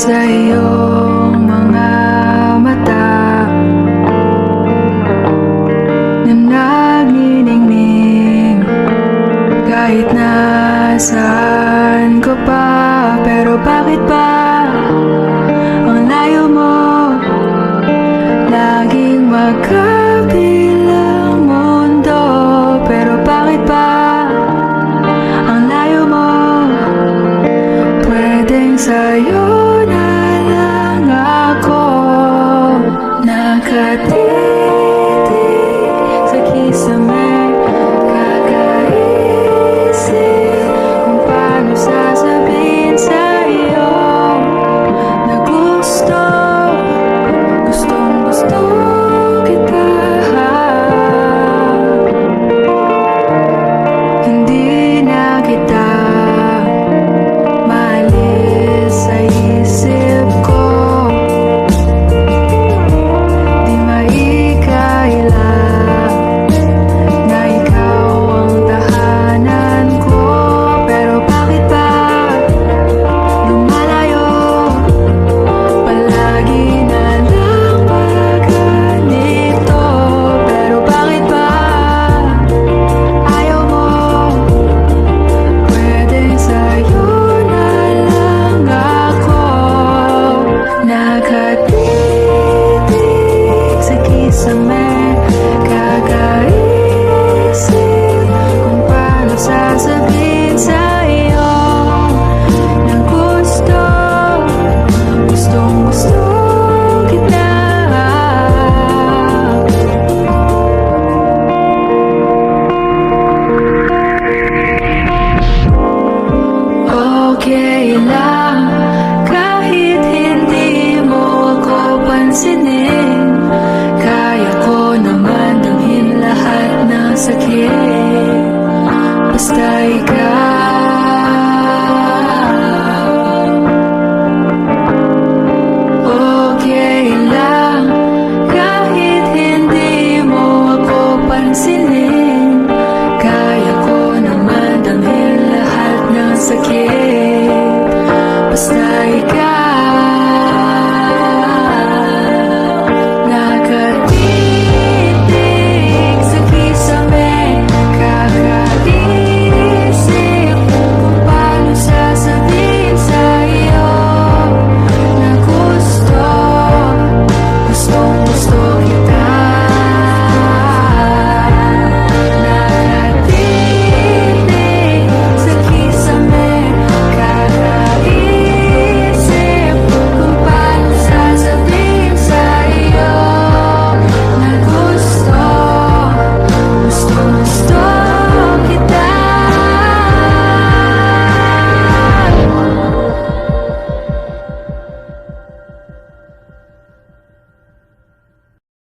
Sa iyong mga mata. Na nagniningning kahit nasaan ko pa Pero bakit ba kabilang mundo Pero bakit ba ang layo mo? Pwedeng sa'yo The kid.